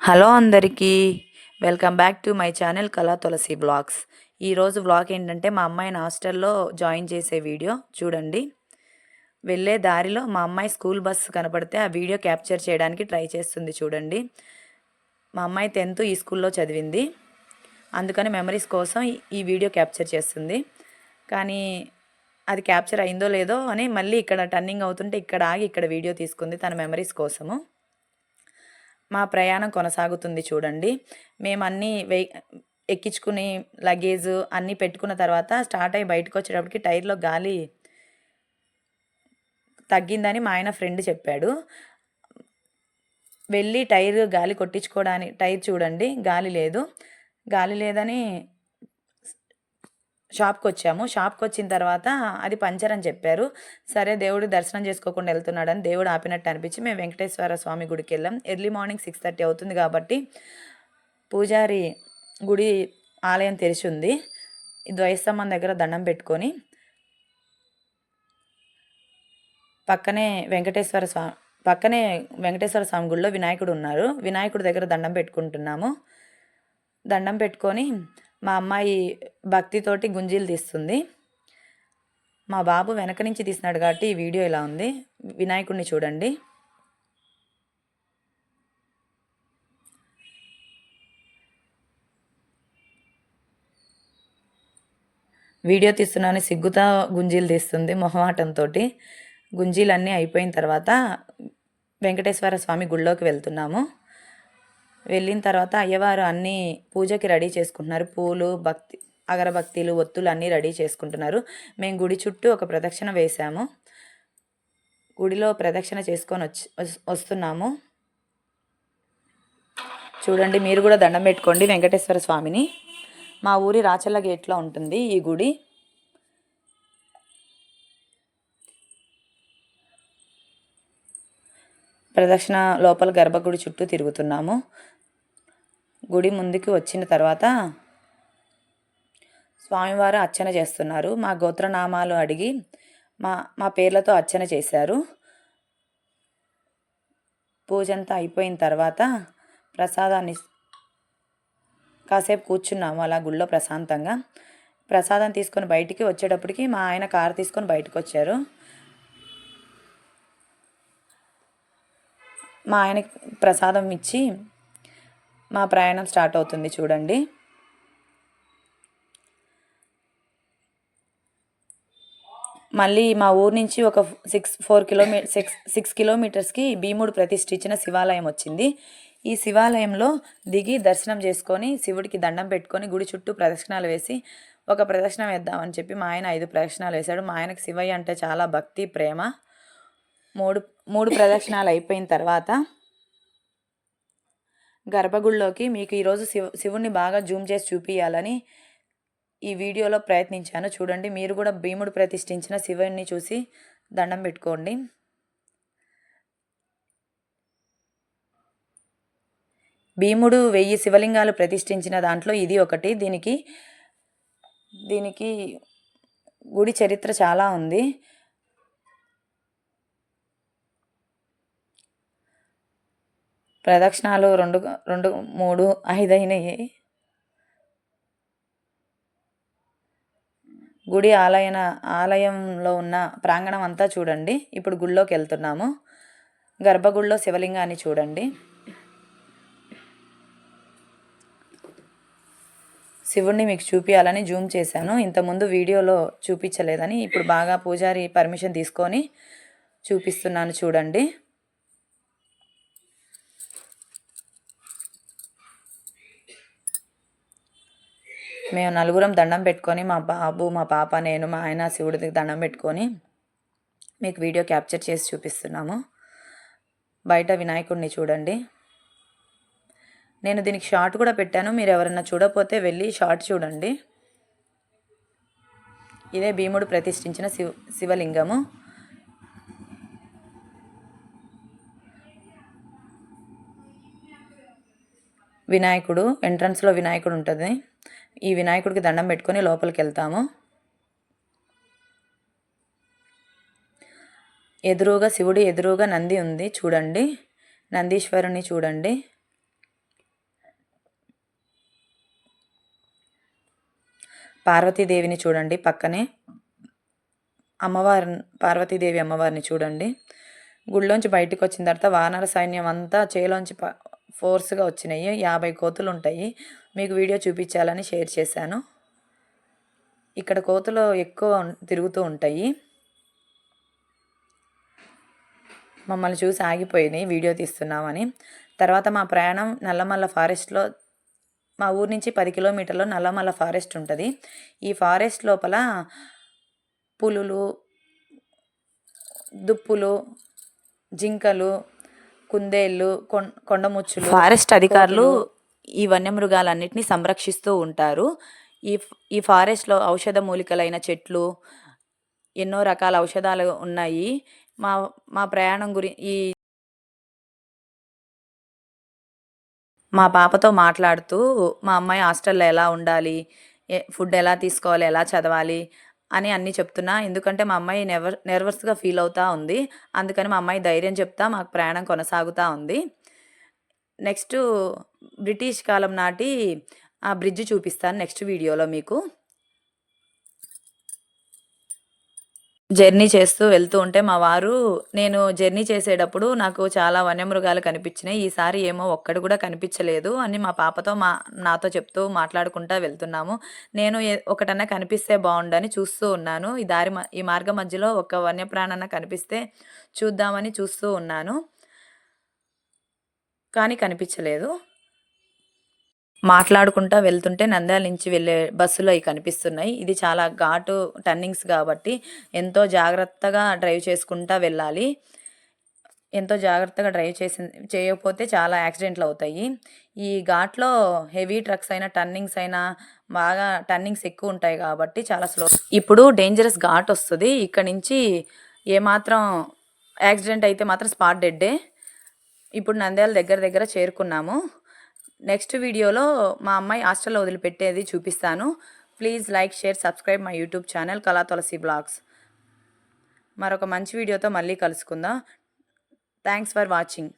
Hello అందరికీ. Welcome back to my channel Kala Tulasi blogs. ఈరోజు blog ఏంటంటే మా అమ్మాయిని హాస్టల్లో జాయిన్ చేసే వీడియో. చూడండి. వెళ్ళే దారిలో మా అమ్మాయి స్కూల్ బస్సు కనపడితే ఆ వీడియో క్యాప్చర్ చేయడానికి ట్రై చేస్తుంది చూడండి. మా అమ్మాయి టెన్త్ ఈ స్కూల్లో చదివింది. అందుకని మెమరీస్ కోసం ఈ- ఈ వీడియో క్యాప్చర్ చేస్తుంది. కానీ అది క్యాప్చర్ అయిందో లేదో అని మళ్ళీ ఇక్కడ టర్నింగ్ అవుతుంటే ఇక్కడ ఆగి ఇక్కడ వీడియో తీసుకుంది తన మెమరీస్ కోసము. మా ప్రయాణం కొనసాగుతుంది చూడండి. మేము అన్నీ వెయ్ ఎక్కించుకుని లగేజ్ అన్నీ పెట్టుకున్న తర్వాత స్టార్ట్ అయ్యి బయటకు వచ్చేటప్పటికి టైర్లో గాలి తగ్గిందని మా ఆయన ఫ్రెండ్ చెప్పాడు. వెళ్ళి టైర్ గాలి కొట్టించుకోవడానికి టైర్ చూడండి. గాలి లేదు. గాలి లేదని షాప్కి వచ్చాము షాప్కి వచ్చిన తర్వాత అది పంచర్ అని చెప్పారు. సరే దేవుడు దర్శనం చేసుకోకుండా వెళ్తున్నాడని దేవుడు ఆపినట్టు అనిపించి మేము వెంకటేశ్వర స్వామి గుడికి వెళ్ళాం. ఎర్లీ మార్నింగ్ సిక్స్ థర్టీ అవుతుంది కాబట్టి పూజారి గుడి ఆలయం తెరిచి ఉంది. ద్వైస్తంభం దగ్గర దండం పెట్టుకొని పక్కనే వెంకటేశ్వర స్వామి పక్కనే వెంకటేశ్వర స్వామి గుడిలో వినాయకుడు ఉన్నారు. వినాయకుడి దగ్గర దండం పెట్టుకుంటున్నాము. దండం పెట్టుకొని మా అమ్మాయి భక్తితోటి గుంజీలు తీస్తుంది. మా బాబు వెనక నుంచి తీసినాడు కాబట్టి ఈ వీడియో ఇలా ఉంది. వినాయకుడిని చూడండి. వీడియో తీస్తున్నాను. సిగ్గుతో గుంజీలు తీస్తుంది మొహమాటంతో గుంజీలన్నీ అయిపోయిన తర్వాత వెంకటేశ్వర స్వామి గుళ్ళోకి వెళ్తున్నాము. వెళ్ళిన తర్వాత అయ్యవారు అన్నీ పూజకి రెడీ చేసుకుంటున్నారు. పూలు భక్తి అగరబత్తీలు ఒత్తులు అన్నీ రెడీ చేసుకుంటున్నారు. మేము గుడి చుట్టూ ఒక ప్రదక్షిణ వేశాము. గుడిలో ప్రదక్షిణ చేసుకొని వచ్చి వస్తున్నాము. చూడండి మీరు కూడా దండం పెట్టుకోండి వెంకటేశ్వర స్వామిని. మా ఊరి రాచల్ల గేట్లో ఉంటుంది ఈ గుడి. ప్రదక్షిణ లోపల గర్భగుడి చుట్టూ తిరుగుతున్నాము. గుడి ముందుకు వచ్చిన తర్వాత స్వామివారు అర్చన చేస్తున్నారు. మా గోత్రనామాలు అడిగి మా మా పేర్లతో అర్చన చేశారు. పూజ అంతా అయిపోయిన తర్వాత ప్రసాదాన్ని కాసేపు కూర్చున్నాము అలా గుళ్ళో ప్రశాంతంగా. ప్రసాదం తీసుకొని బయటికి వచ్చేటప్పటికి మా ఆయన కారు తీసుకొని బయటకు వచ్చారు మా ఆయనకి ప్రసాదం ఇచ్చి మా ప్రయాణం స్టార్ట్ అవుతుంది చూడండి. మళ్ళీ మా ఊరు నుంచి ఒక six four kilometre six six కిలోమీటర్స్కి భీముడు ప్రతిష్ఠించిన శివాలయం వచ్చింది. ఈ శివాలయంలో దిగి దర్శనం చేసుకొని శివుడికి దండం పెట్టుకొని గుడి చుట్టూ ప్రదక్షిణాలు వేసి ఒక ప్రదక్షిణ వేద్దామని చెప్పి మా ఆయన ఐదు ప్రదక్షిణాలు వేశాడు. మా ఆయనకు శివయ్య అంటే చాలా భక్తి ప్రేమ. మూడు మూడు ప్రదక్షిణాలు అయిపోయిన తర్వాత గర్భగుడిలోకి మీకు ఈరోజు శివ శివుణ్ణి బాగా జూమ్ చేసి చూపించాలని ఈ వీడియోలో ప్రయత్నించాను. చూడండి మీరు కూడా భీముడు ప్రతిష్ఠించిన శివుణ్ణి చూసి దండం పెట్టుకోండి. భీముడు వెయ్యి శివలింగాలు ప్రతిష్ఠించిన దాంట్లో ఇది ఒకటి. దీనికి దీనికి గుడి చరిత్ర చాలా ఉంది. ప్రదక్షిణాలు రెండు రెండు మూడు ఐదు అయినాయి గుడి ఆలయన ఆలయంలో ఉన్న ప్రాంగణం అంతా చూడండి. ఇప్పుడు గుళ్ళోకి వెళ్తున్నాము గర్భగుడిలో శివలింగాన్ని చూడండి. శివుణ్ణి మీకు చూపించాలని జూమ్ చేశాను. ఇంతకుముందు వీడియోలో చూపించలేదని ఇప్పుడు బాగా పూజారి పర్మిషన్ తీసుకొని చూపిస్తున్నాను చూడండి. మేము నలుగురం దండం పెట్టుకొని మా బాబు మా పాప నేను మా ఆయన శివుడికి దండం పెట్టుకొని మీకు వీడియో క్యాప్చర్ చేసి చూపిస్తున్నాము. బయట వినాయకుడిని చూడండి. నేను దీనికి షార్ట్ కూడా పెట్టాను. మీరు ఎవరైనా చూడకపోతే వెళ్ళి షార్ట్ చూడండి. ఇదే భీముడు ప్రతిష్ఠించిన శివ శివలింగము. వినాయకుడు ఎంట్రన్స్లో వినాయకుడు ఉంటుంది. ఈ వినాయకుడికి దండం పెట్టుకొని లోపలికి వెళ్తాము ఎదురుగా శివుడి ఎదురుగా నంది ఉంది చూడండి. నందీశ్వరుని చూడండి. పార్వతీదేవిని చూడండి పక్కనే. అమ్మవారి పార్వతీదేవి అమ్మవారిని చూడండి. గుళ్ళోంచి బయటకు వచ్చిన తర్వాత వానర సైన్యం అంతా చేలోంచి ఫోర్స్గా వచ్చినాయి. యాభై కోతులు ఉంటాయి మీకు వీడియో చూపించాలని షేర్ చేశాను. ఇక్కడ కోతులు ఎక్కువ తిరుగుతూ ఉంటాయి. మమ్మల్ని చూసి ఆగిపోయినాయి. వీడియో తీస్తున్నామని. తర్వాత మా ప్రయాణం నల్లమల్ల ఫారెస్ట్లో మా ఊరు నుంచి పది కిలోమీటర్లో నల్లమల్ల ఫారెస్ట్ ఉంటుంది. ఈ ఫారెస్ట్ లోపల పులులు దుప్పులు జింకలు కుందేళ్ళు కొండముచ్చులు ఫారెస్ట్ అధికారులు ఈ వన్యమృగాలన్నింటినీ సంరక్షిస్తూ ఉంటారు. ఈ ఈ ఫారెస్ట్లో ఔషధ మూలికలైన చెట్లు ఎన్నో రకాల ఔషధాలు ఉన్నాయి. మా మా ప్రయాణం గురి ఈ మా పాపతో మాట్లాడుతూ మా అమ్మాయి హాస్టల్లో ఎలా ఉండాలి? ఫుడ్ ఎలా తీసుకోవాలి? ఎలా చదవాలి? అని అన్నీ చెప్తున్నా. ఎందుకంటే మా అమ్మాయి నెవర్ నెర్వస్గా ఫీల్ అవుతూ ఉంది. అందుకని మా అమ్మాయి ధైర్యం చెప్తా మాకు ప్రయాణం కొనసాగుతూ ఉంది. నెక్స్ట్ బ్రిటిష్ కాలం నాటి ఆ బ్రిడ్జ్ చూపిస్తాను నెక్స్ట్ వీడియోలో మీకు. జర్నీ చేస్తూ వెళ్తూ ఉంటే మా వారు నేను జర్నీ చేసేటప్పుడు నాకు చాలా వన్యమృగాలు కనిపించినాయి. ఈసారి ఏమో ఒక్కడు కూడా కనిపించలేదు అని మా పాపతో మా నాతో చెప్తూ మాట్లాడుకుంటా వెళ్తున్నాము. నేను ఒకటన్నా కనిపిస్తే బాగుండని చూస్తూ ఉన్నాను. ఈ దారి ఈ మార్గం మధ్యలో ఒక వన్యప్రాణన్న కనిపిస్తే చూద్దామని చూస్తూ ఉన్నాను. కానీ కనిపించలేదు. మాట్లాడుకుంటా వెళ్తుంటే నంద్యాల నుంచి వెళ్ళే బస్సులు అవి కనిపిస్తున్నాయి. ఇది చాలా ఘాటు టర్నింగ్స్ కాబట్టి ఎంతో జాగ్రత్తగా డ్రైవ్ చేసుకుంటా వెళ్ళాలి. ఎంతో జాగ్రత్తగా డ్రైవ్ చేసి చేయకపోతే చాలా యాక్సిడెంట్లు అవుతాయి. ఈ ఘాట్లో హెవీ ట్రక్స్ అయినా టర్నింగ్స్ అయినా బాగా టర్నింగ్స్ ఎక్కువ ఉంటాయి కాబట్టి చాలా స్లో. ఇప్పుడు డేంజరస్ ఘాట్ వస్తుంది. ఇక్కడ నుంచి ఏమాత్రం యాక్సిడెంట్ అయితే మాత్రం స్పాట్ డెడ్డే. ఇప్పుడు నంద్యాల దగ్గర దగ్గర చేరుకున్నాము. నెక్స్ట్ వీడియోలో మా అమ్మాయి హాస్టల్లో వదిలిపెట్టేది చూపిస్తాను. Please like share subscribe my YouTube channel Kala Tulasi blogs. మరొక మంచి వీడియోతో మళ్ళీ కలుసుకుందాం. Thanks for watching.